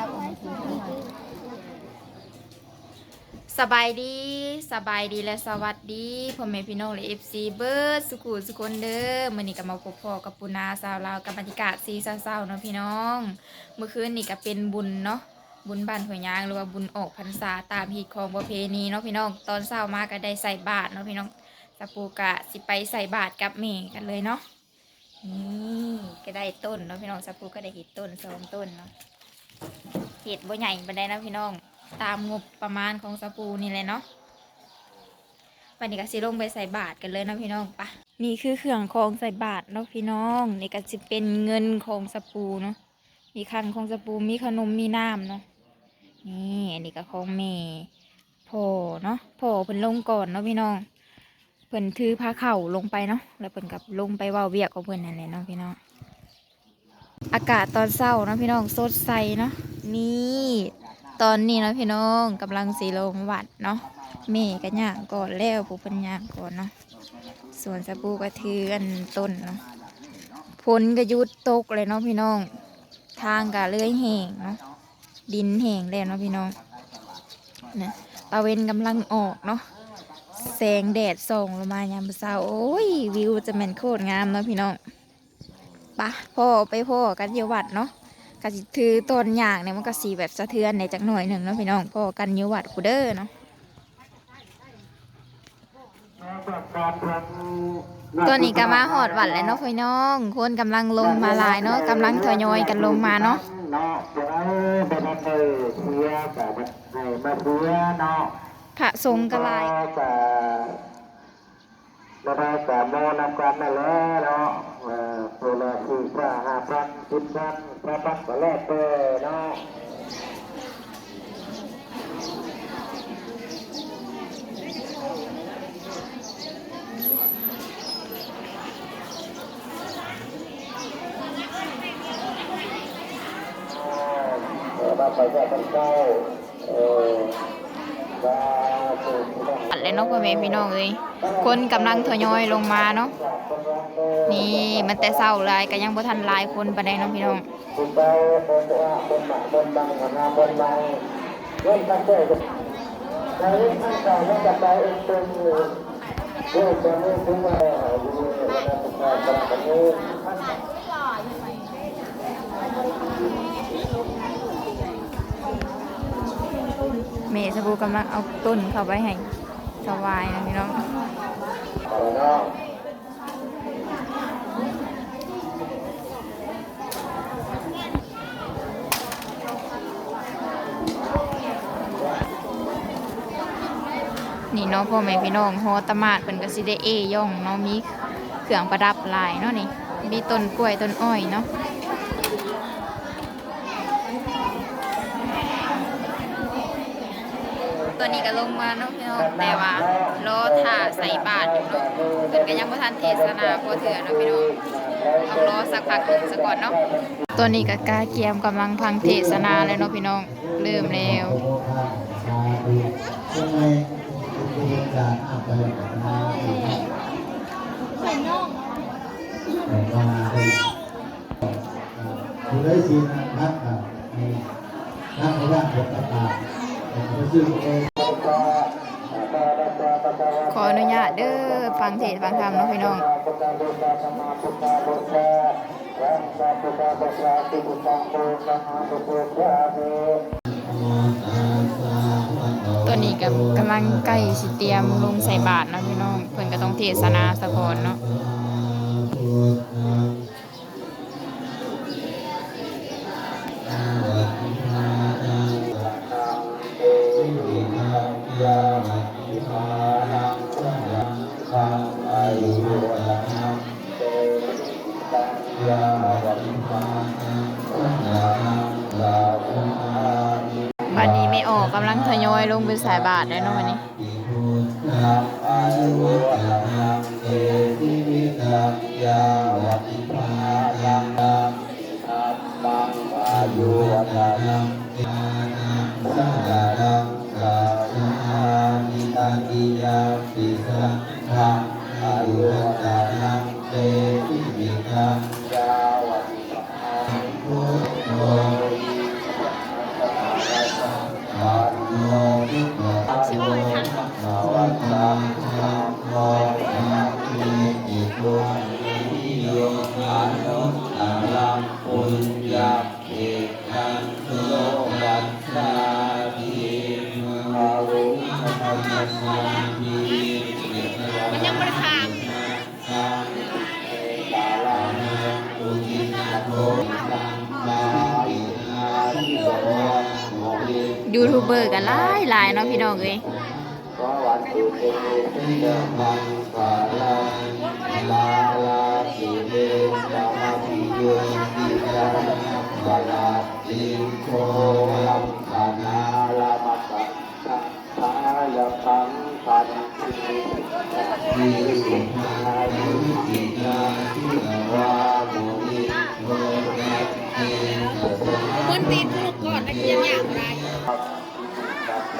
จับออกมาซื้อมาสบายดีสบายดีและสวัสดีพ่อแม่พี่น้องและเอฟซีเบิร์ดสุขุสุคนเด้อมื้อนี้ก็มาพบพ่อกับปุนาสาวลาวกับบรรยากาศสีเศร้าๆเนาะพี่น้อง เมื่อคืนนี่ก็เป็นบุญเนาะบุญบ้านหัวยยางหรือว่าบุญออกพรรษาตามฮีตของประเพณีเนาะพี่น้องตอนเช้ามาก็ได้ใส่บาตรเนาะพี่น้องสปูกะสิไปใส่บาตรกับเมกันเลยเนาะนี่ก็ได้ต้นเนาะพี่น้องสปูก็ได้เห็ดต้นสองต้นเนาะ เห็ดบ่ใหญ่บันไดนะพี่น้อง ตามงบประมาณของสปูนี่เลยเนาะวันนี้ก็สิลงไปใส่บาทกันเลยนะพี่น้องปะนี่คือเครื่องของใส่บาทเนาะพี่น้องนี่ก็จะเป็นเงินของสปูเนาะมีคันของสปูมีขนมมีน้ำเนาะนี่อันนี้ก็ของเมพ่อเนาะพ่อเพิ่นลงก่อนเนาะพี่น้องเพิ่นถือผ้าเข่าลงไปเนาะแล้วเพิ่นกับลงไปว่าเวียกของเพิ่นนั่นแหละเนาะพี่น้อง อากาศตอนเช้านะพี่น้องสดใสเนาะนี่ตอนนี้เนาะพี่น้องกำลังสีลงวัดเนาะเมกันย่างก่อนแล้วผู้เป็นย่างก่อนเนาะส่วนสบู่กระเทือนต้นเนาะฝนก็หยุดตกเลยเนาะพี่น้อง ทางก็เลื่อยแห้งเนาะดินแห้งแล้วเนาะพี่น้องนะตะเวนกำลังออกเนาะแสงแดดส่องลงมายามเช้าโอ้ยวิวจะแม่นโคตรงามเนาะพี่น้อง ปะพ่อไปพ่อกันอยู่วัดเนาะกสิถือต้นอย่างเนี่ยมันก็สีแบบสะเทือนในจักหน่อยหนึ่งเนาะพี่น้องพ่อกันอยุวัดคูเดอร์เนาะตัวนี้ก็มาหอดวัดแล้วเนาะพี่น้อง คนกำลังลงมาลายเนาะกำลังทยอยกันลงมาเนาะเนาะเดี๋ยวบ่ทันได้เสียกันให้มาเนาะพระสงฆ์ก็ลายแต่บ่ได้แต่โมนำกันนั่นแหละเนาะ ตัวละสี่พันห้าพันสิบพันพระพันก็แล้วแต่เนาะไปแค่คนเก้าเออ อัดแล้วเนาะพ่อแม่พี่น้องเลยคนกำลังทยอยลงมาเนาะนี่มันแต่เศร้าหลายก็ยังบ่ทันลายคนปานใดเนาะพี่น้องคุ เมสบูกำลังเอาต้นเข้าไปให้ถวายนะพี่น้องนี่เนาะพ่อแม่พี่น้องฮอตมาดเป็นก็สิได้เอย่องเนาะมีเครื่องประดับลายเนาะนี่มีต้นกล้วยต้นอ้อยเนาะ ตัวนี้ก็ลงมาเนาะพี่น้องแต่ว่ารอถ่าใส่บาตรอยู่เนาะเพิ่นก็ยังบ่ทันเทศนาพอเถื่อเนาะพี่น้องต้องรอสักพักหนึงซะก่อนเนาะตัวนี้ก็กาเกียมกำลังพังเทศนาเลยเนาะพี่น้องเริ่มแล้วคุณได้สินักครับนักพยานผลต่างๆผมก็ซื้อเอง ขออนุญาต เด้อฟังเทศฟังธรรมเนาะพี่น้องตัวนี้ก็กำลังใกล้สิเตรียมลงใส่บาทนะพี่น้องเพิ่นก็ต้องเทศนาสะก่อนเนาะ อยลงไปใส่บาตรแล้เนาะวันนี้อายุวัฒนังสังฆารังกาลานิตังกิยาปิสังฆาอายุวัฒนังเตปิมิคัง เบอร์กันหลายหลายเนาะพี่น้องเอ้ยขอวันตุเตเยมังกาลังลาลาสิเดสามาธิโยติยาบาลาติโกลัมปานาลามัสสะทายาคังพันธิทิสุมายุติยาทิวามุนิโรกัสเตนะสะคนตีนลูกก่อนนักเรียนอย่างไรสัพพ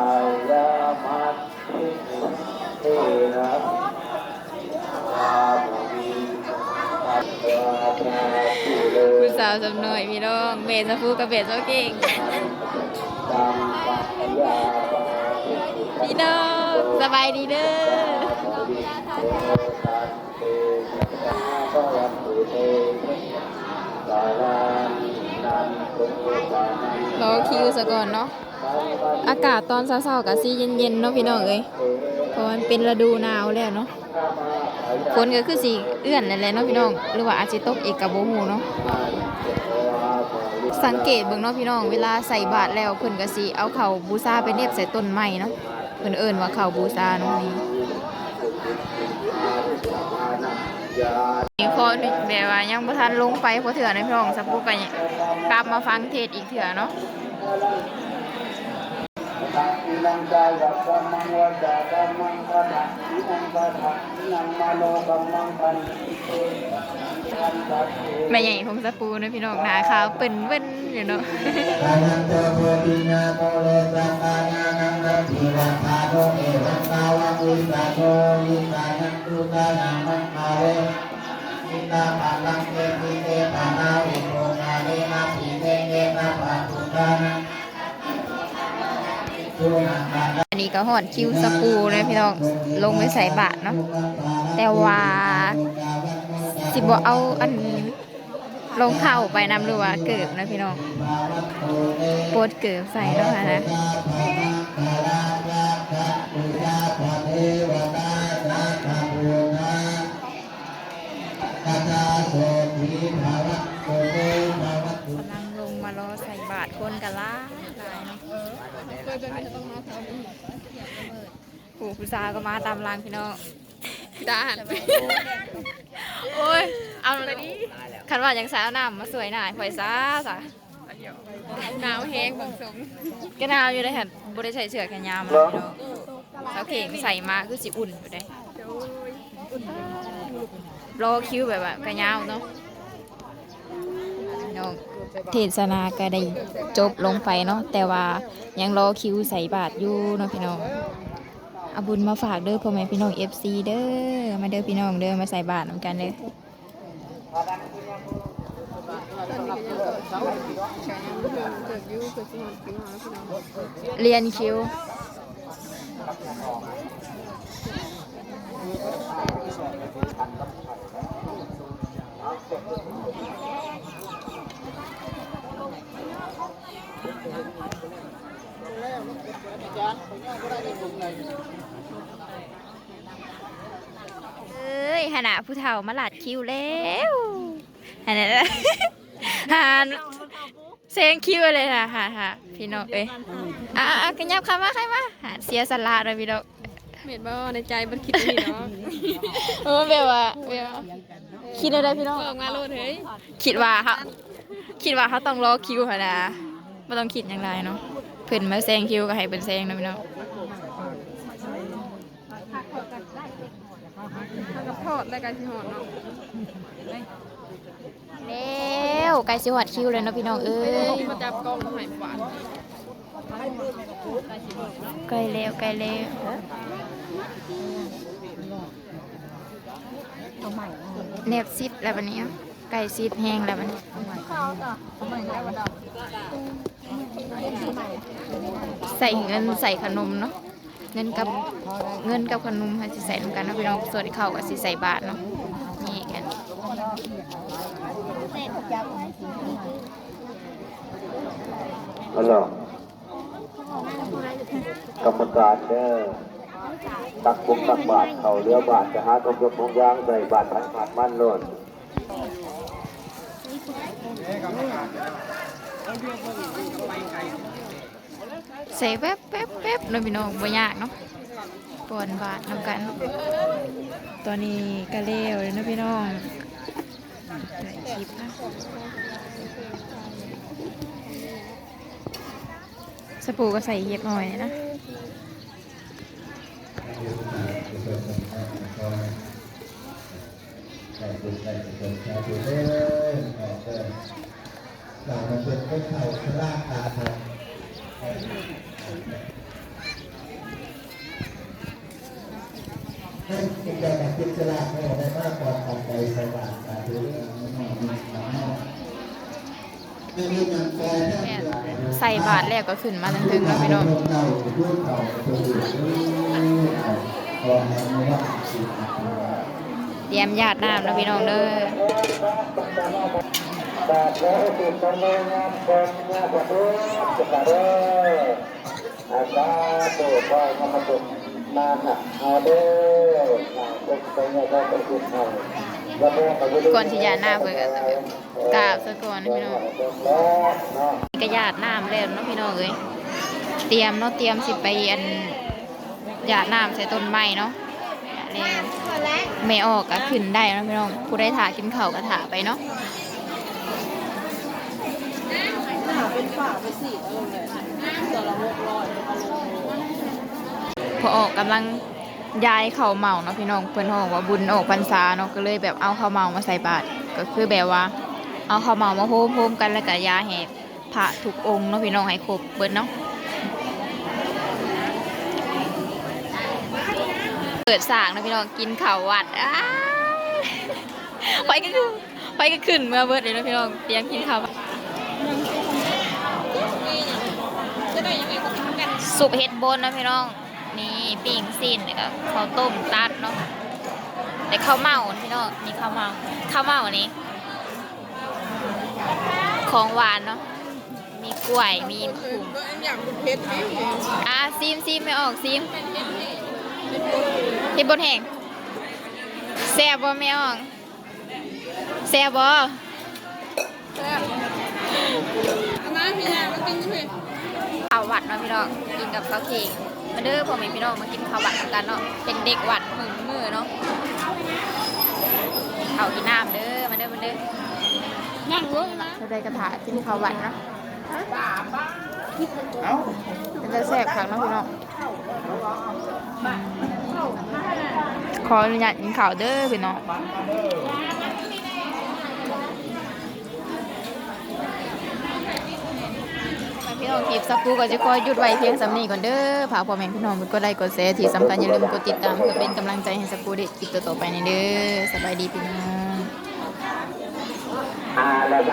ายามัตถิเทนะวามุนีสัพพะทาตุเลผู้สาวสำหน่อยพี่น้องเบสฟูกับเบสเก่งตัมปัญญาปาติพี่น้องสบายดีเด้อ รอคิวซะก่อนเนาะ อากาศตอนเช้าๆกับซีเย็นๆเนาะพี่น้องเอ้ยเพราะมันเป็นฤดูหนาวแล้วเนาะ ฝนก็คือสีเอื้อนนั่นแหละเนาะพี่น้อง หรือว่าอาจจะตกอีกกับโบฮูเนาะ สังเกตเบิ่งเนาะพี่น้อง เวลาใส่บาตรแล้วเพิ่นก็สิเอาเข่าวบูชาไปเน็บใส่ต้นไม้เนาะ เพิ่นเอิ้นว่าเข่าวบูชาเนาะนี่ นี่พอแบบว่ายังบ่ทันลงไปพอเถื่อในพี่น้องสักปุ๊กกันกลับมาฟังเทศอีกเถื่อเนาะนังกายกัมมังวาจากรรมังปัฏฐะอินังปัฏฐะอินังมโนกรรมังปัน แม่ใหญ่พงสปูนะพี่น้องหนาขาวเปิ่นเว้นอยู่เนาะอันนาโมเลสังกานานังนันทิวัฏาโนเอวังกาวังวิสาโนวิสานังตุตาปัลังเตติเตปานาวิโมนาเนนะปิเตเนนะปัตุตานังสุนันตาอันนี้ก็หอดคิวสปูเลยพี่น้องลงไปใส่บาทเนาะแต่ว่า สิบเอาอันลงเข้าไปนำหรือว่าเกิบนะพี่น้องโปรดเกิบใส่เนาะค่ะนะกำลังลงมารอใส่บาทคนกันละหลายเนาะผู้ผู้สาวก็มาตามรางพี่น้องด้าน โอ้ย เอาเลยดิคันว่ายังสาวน้ำมาสวยหน่ายหอยซ่าสะหนาวแห้งบางสมก็หนาวอยู่เลยค่ะบริใส่เสื้อแขนยาวมาเลยพี่น้องสาวเข่งใส่มาคือสิอุ่นอยู่ได้รอคิวแบบว่าแขนยาวเนาะพี่น้องเทศนาก็ได้จบลงไปเนาะแต่ว่ายังรอคิวใส่บาทอยู่เนาะพี่น้อง เอาบุญมาฝากเด้อพ่อแม่พี่น้อง FC เด้อ มาเด้อพี่น้องเด้อ มาใส่บาทนำกันเด้อเรียนคิวเอ้ยหนาผู้เฒ่ามาหลัดคิวแล้วหนาหาเซงคิวเลยนะฮะฮะพี่น้องเอ้ยอะอะกันยับคำว่าใครมาหาเสียสละเลยพี่น้องเม็ดบ่ในใจมันคิดนี่เนาะเออเบลว่าเบลว่าคิดอะไรพี่น้องออกมาโลดเฮ้ยคิดว่าเขาคิดว่าเขาต้องรอคิวค่ะนะไม่ต้องคิดอย่างไรเนาะ เพิ่นมาแซงคิวก็ให้เป็นแซงนะพี่น้องกับทอดและการสิหอดเนาะแล้วใกล้สิหวัดคิวเลยเนาะพี่น้องเอ้ยมาจับกล้องหอยหวานใกล้แล้วใกล้แล้วแนบซิดแล้ววันนี้ไก่ซิดแห้งแล้ววันนี้ ใส่เงินใส่ขนมเนาะเงินกับเงินกับขนมค่ะสิใส่นำกันเนาะพี่น้องส่วนข้าวก็สิใส่บาทเนาะนี่กันฮัลโหลกรรมการเด้อตักบุกตักบาทเขาเรือบาทจะหาตรงยกมงยางใส่บาทพันบาทมั่นโลด ใส่แป๊บแป๊บแป๊บเนาะพี่น้องบ่ยากเนาะปอนบาทนำกัน ตอนนี้ก็เลวเลยนะพี่น้องถ่ายคลิปนะสปูก็ใส่เย็บหน่อยนะใส่บุญใส่บุญชาบุญเด้อขอเด้ อหลังมันเป็นก็เข่าชะลาตาทองให้กิจกับกินชะลาให้ได้มากกว่าของใจสบายตาดูเรื่องนี้หน่อยนะไม่มีเงินแก่แน่แม่เดือนใส่บาทแล้วก็ขึ้นมาทันถึงแล้วพี่น้องเยเขาตัวอยู่ขอให้ไม่ว่าสิบเตรียมญาติน้ำเนาะพี่น้องเด้อ บาทแล้วติดตรงเลยงานคนงานประตูจะกระเด้ออาจารย์โตพ่อยมาตุกมาหักเอาเด้อเป็นไปเนี่ยก็เป็นคุณให้แล้วแม่ก็จะก่อนที่ญาติน้ำเพิ่นก็จะแบบกราบซะก่อนนะพี่น้องแล้วเนาะก็ญาติน้ำแล้วเนาะพี่น้องเอ้ยเตรียมเนาะเตรียมสิไปอันญาติน้ำใส่ต้นไม้เนาะแล้วไม่ออกก็ขึ้นได้เนาะพี่น้องผู้ได้ถ่ากินข้าวก็ถ่าไปเนาะ พอออกกำลังย้ายเขาเหมาเนาะพี่น้องเพิ่อนบอกว่าบุญออกพรรษาเนาะก็เลยแบบเอาเข้าเหมามาใส่บาตรก็คือแบบว่า เอาเข้าเหมามาโฮมๆกันแล้วก็ยาแห่พระทุกองค์เนาะพี่น้องให้ครบเบิดเนาะเปิดสางเนาะพี่น้องกินข้าววัดอ้าไปก็คือ ไปก็ขึ้นเมื่อเบิดเลยเนาะพี่น้องเตรียมกินข้าววัดจะได้ยังไงก็ทำกันสุกเห็ดบนเนาะพี่น้องนี่ปิ้งซีนแล้วก็ข้าวต้มตัดเนาะแต่ข้าวเมาพี่น้องมีข้าวเมาข้าวเมานี่ของหวานเนาะมีกล้วยมีมะขุ่มก็อันอย่างคุณเพชรนี่อะซีมซีมไม่ออกซีมเห็ดบนแห้งแซ่บบ่ไม่ออก แซ่บบ่แซ่บเอามาพี่ยามากินด้วยข้าวหวัดเนาะพี่น้องกินกับข้าวเค้กมาเด้อพ่อแม่พี่น้องมากินข้าวหวัดกันเนาะเป็นเด็กหวัดมือมือเนาะข้าวกินน้ำเด้อมาเด้อมาเด้อนั่งรถมาเราได้กระถากินข้าวหวัดเนาะเป็นจะแซ่บครั้งเนาะพี่น้องอืมขออนุญาตกินข้าวเด้อพี่น้อง พี่น้องคลิปสักครู่ก็จะคอยหยุดไว้เพียงสำนีก่อนเด้อฝากพ่อแม่พี่น้องก็ได้กดแชร์ที่สำคัญอย่าลืมกดติดตามเพื่อเป็นกำลังใจให้สักครู่เด็ดคลิปต่อๆไปในเด้อสบายดีพี่น้องอ่าก